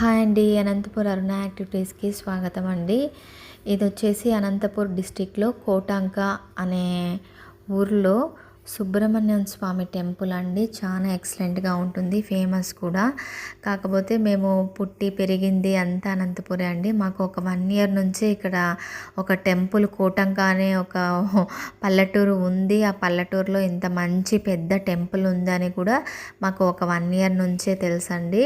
Hi అండి అనంతపూర్ అరుణ యాక్టివిటీస్కి స్వాగతం అండి. ఇది వచ్చేసి అనంతపూర్ డిస్టిక్లో కోటాంక అనే ఊర్లో సుబ్రహ్మణ్యం స్వామి టెంపుల్ అండి. చాలా ఎక్సలెంట్గా ఉంటుంది. ఫేమస్ కూడా. కాకపోతే మేము పుట్టి పెరిగింది అంతా అనంతపురే అండి. మాకు ఒక వన్ ఇయర్ నుంచి ఇక్కడ ఒక టెంపుల్ కోటంక అనే ఒక పల్లెటూరు ఉంది. ఆ పల్లెటూరులో ఇంత మంచి పెద్ద టెంపుల్ ఉందని కూడా మాకు ఒక వన్ ఇయర్ నుంచే తెలుసండి.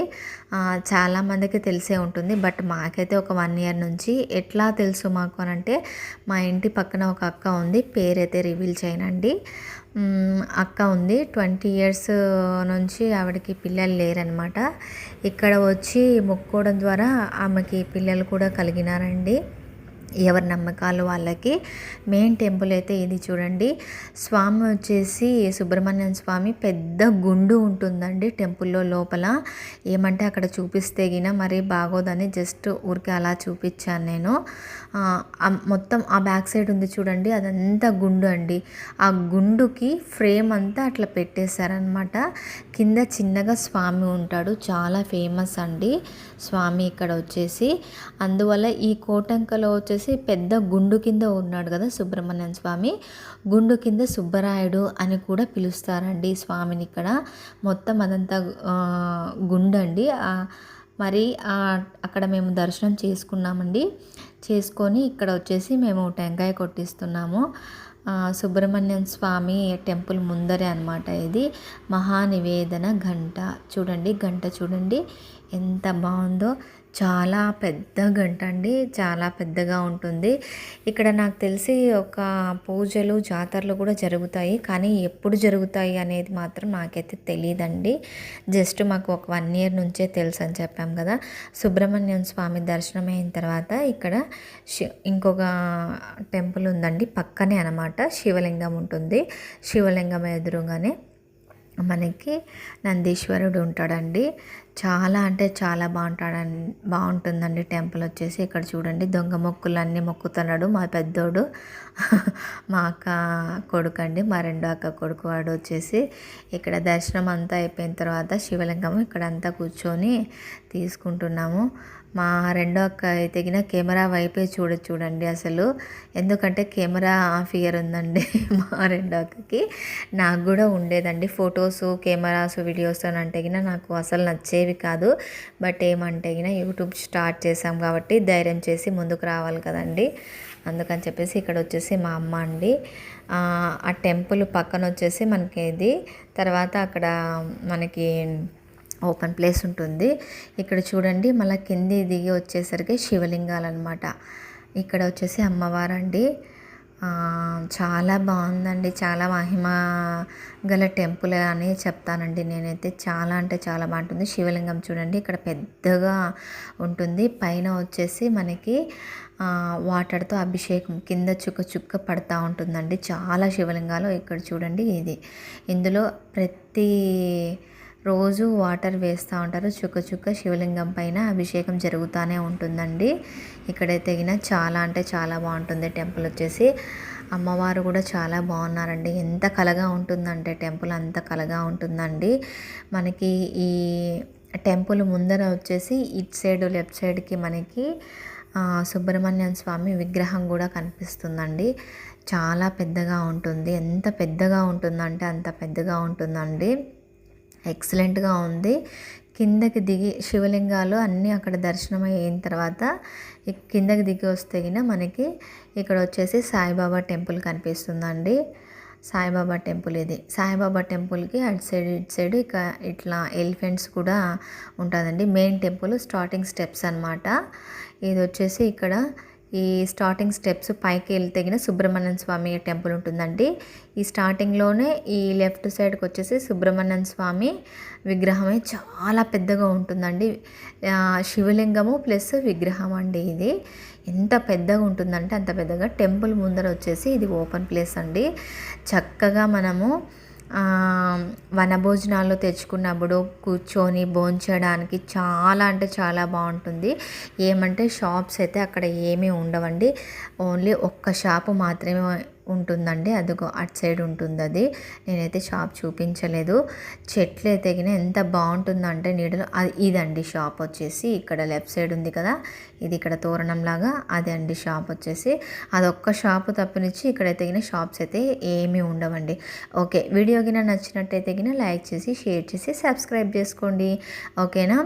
చాలామందికి తెలిసే ఉంటుంది. బట్ మాకైతే ఒక వన్ ఇయర్ నుంచి ఎట్లా తెలుసు మాకు అని అంటే మా ఇంటి పక్కన ఒక అక్క ఉంది. పేరైతే రివీల్ చేయనండి అక్క ఉంది. ట్వంటీ ఇయర్స్ నుంచి ఆవిడకి పిల్లలు లేరనమాట ఇక్కడ వచ్చి మొక్కోవడం ద్వారా ఆమెకి పిల్లలు కూడా కలిగినారండి. ఎవరి నమ్మకాలు వాళ్ళకి. మెయిన్ టెంపుల్ అయితే ఇది చూడండి. స్వామి వచ్చేసి సుబ్రహ్మణ్యం స్వామి పెద్ద గుండు ఉంటుందండి టెంపుల్లో లోపల. ఏమంటే అక్కడ చూపిస్తే గిన మరీ బాగోదని జస్ట్ ఊరికే అలా చూపించాను నేను. మొత్తం ఆ బ్యాక్ సైడ్ ఉంది చూడండి. అదంతా గుండు అండి. ఆ గుండుకి ఫ్రేమ్ అంతా అట్లా పెట్టేశారనమాట కింద చిన్నగా స్వామి ఉంటాడు. చాలా ఫేమస్ అండి. స్వామి ఇక్కడ వచ్చేసి. అందువల్ల ఈ కోటంకలో వచ్చేసి పెద్ద గుండు కింద ఉన్నాడు కదా సుబ్రహ్మణ్యం స్వామి. గుండు కింద సుబ్బరాయుడు అని కూడా పిలుస్తారండి స్వామిని ఇక్కడ. మొత్తం అదంతా గుండండి. మరి అక్కడ మేము దర్శనం చేసుకున్నామండి. చేసుకొని ఇక్కడ వచ్చేసి మేము టెంకాయ కొట్టిస్తున్నాము. సుబ్రహ్మణ్యం స్వామి టెంపుల్ ముందరే అనమాట ఇది. మహానివేదన గంట చూడండి గంట చూడండి. ఎంత బాగుందో. చాలా పెద్ద గంట అండి. చాలా పెద్దగా ఉంటుంది. ఇక్కడ నాకు తెలిసి ఒక పూజలు జాతరలు కూడా జరుగుతాయి. కానీ ఎప్పుడు జరుగుతాయి అనేది మాత్రం నాకైతే తెలియదండి జస్ట్ మాకు ఒక వన్ ఇయర్ నుంచే తెలుసు అని చెప్పాం కదా. సుబ్రహ్మణ్యం స్వామి దర్శనం అయిన తర్వాత ఇక్కడ ఇంకొక టెంపుల్ ఉందండి. పక్కనే అనమాట శివలింగం ఉంటుంది. శివలింగం ఎదురుగానే మనకి నందీశ్వరుడు ఉంటాడండి. చాలా అంటే చాలా బాగుంటాడని బాగుంటుందండి టెంపుల్ వచ్చేసి. ఇక్కడ చూడండి దొంగ మొక్కులు అన్నీ మొక్కుతున్నాడు మా పెద్దోడు. మా అక్క కొడుకు అండి మా రెండో అక్క కొడుకు వాడు వచ్చేసి ఇక్కడ దర్శనం అంతా అయిపోయిన తర్వాత శివలింగం ఇక్కడ అంతా కూర్చొని తీసుకుంటున్నాము. మా రెండో అక్క తెగిన కెమెరా వైపే చూడ చూడండి అసలు. ఎందుకంటే కెమెరా ఫియర్ ఉందండి మా రెండో అక్కకి. నాకు కూడా ఉండేదండి ఫొటోస్ కెమెరాస్ వీడియోస్ అని అంటే నాకు అసలు ఉండేవి కాదు. బట్ ఏమంటే యూట్యూబ్ స్టార్ట్ చేసాం కాబట్టి ధైర్యం చేసి ముందుకు రావాలి కదండి. అందుకని చెప్పేసి ఇక్కడ వచ్చేసి మా అమ్మ అండి. ఆ టెంపుల్ పక్కన వచ్చేసి మనకి ఇది తర్వాత అక్కడ మనకి ఓపెన్ ప్లేస్ ఉంటుంది. ఇక్కడ చూడండి మళ్ళీ కింది దిగి వచ్చేసరికి శివలింగాలు అనమాట ఇక్కడ వచ్చేసి అమ్మవారండి. చాలా బాగుందండి. చాలా మహిమ గల టెంపుల్ అని చెప్తానండి నేనైతే. చాలా అంటే చాలా బాగుంటుంది. శివలింగం చూడండి. ఇక్కడ పెద్దగా ఉంటుంది. పైన వచ్చేసి మనకి వాటర్తో అభిషేకం కింద చుక్క చుక్క పడతా ఉంటుందండి. చాలా శివలింగాలు ఇక్కడ చూడండి. ఇది ఇందులో ప్రతి రోజు వాటర్ వేస్తూ ఉంటారు. చుక్క చుక్క శివలింగం పైన అభిషేకం జరుగుతూనే ఉంటుందండి. ఇక్కడైతే చాలా అంటే చాలా బాగుంటుంది. టెంపుల్ వచ్చేసి అమ్మవారు కూడా చాలా బాగున్నారండి. ఎంత కలగా ఉంటుందంటే టెంపుల్ అంత కలగా ఉంటుందండి. మనకి ఈ టెంపుల్ ముందర వచ్చేసి ఇట్ సైడ్ లెఫ్ట్ సైడ్కి మనకి సుబ్రహ్మణ్యం స్వామి విగ్రహం కూడా కనిపిస్తుందండి. చాలా పెద్దగా ఉంటుంది. ఎంత పెద్దగా ఉంటుందంటే అంత పెద్దగా ఉంటుందండి. ఎక్సలెంట్గా ఉంది. కిందకి దిగి శివలింగాలు అన్నీ అక్కడ దర్శనం అయిన తర్వాత కిందకి దిగి వస్తే మనకి ఇక్కడ వచ్చేసి సాయిబాబా టెంపుల్ కనిపిస్తుందండి. సాయిబాబా టెంపుల్ ఇది. సాయిబాబా టెంపుల్కి అటు సైడ్ ఇటు సైడ్ ఇక ఇట్లా ఎలిఫెంట్స్ కూడా ఉంటుందండి. మెయిన్ టెంపుల్ స్టార్టింగ్ స్టెప్స్ అనమాట ఇది వచ్చేసి ఇక్కడ ఈ స్టార్టింగ్ స్టెప్స్ పైకి వెళ్తే సుబ్రహ్మణ్యం స్వామి టెంపుల్ ఉంటుందండి. ఈ స్టార్టింగ్లోనే ఈ లెఫ్ట్ సైడ్కి వచ్చేసి సుబ్రహ్మణ్యం స్వామి విగ్రహమే చాలా పెద్దగా ఉంటుందండి. శివలింగము ప్లస్ విగ్రహం అండి ఇది. ఎంత పెద్దగా ఉంటుందంటే అంత పెద్దగా టెంపుల్ ముందర వచ్చేసి ఇది ఓపెన్ ప్లేస్ అండి. చక్కగా మనము వనభోజనాల్లో తెచ్చుకున్నప్పుడు కూర్చొని భోంచడానికి చాలా అంటే చాలా బాగుంటుంది. ఏమంటే షాప్స్ అయితే అక్కడ ఏమీ ఉండవండి. ఓన్లీ ఒక్క షాపు మాత్రమే ఉంటుందండి. అదిగో అటు సైడ్ ఉంటుంది అది నేనైతే షాప్ చూపించలేదు. చెట్లు అయితే ఎంత బాగుంటుందంటే నీడలో. అది ఇదండి షాప్ వచ్చేసి. ఇక్కడ లెఫ్ట్ సైడ్ ఉంది కదా. ఇది ఇక్కడ తోరణం లాగా అండి షాప్ వచ్చేసి. అదొక్క షాపు తప్పనిచ్చి ఇక్కడ తగిన షాప్స్ అయితే ఏమీ ఉండవండి. ఓకే. వీడియో గిన నచ్చినట్టయితే గిన లైక్ చేసి షేర్ చేసి సబ్స్క్రైబ్ చేసుకోండి. ఓకేనా?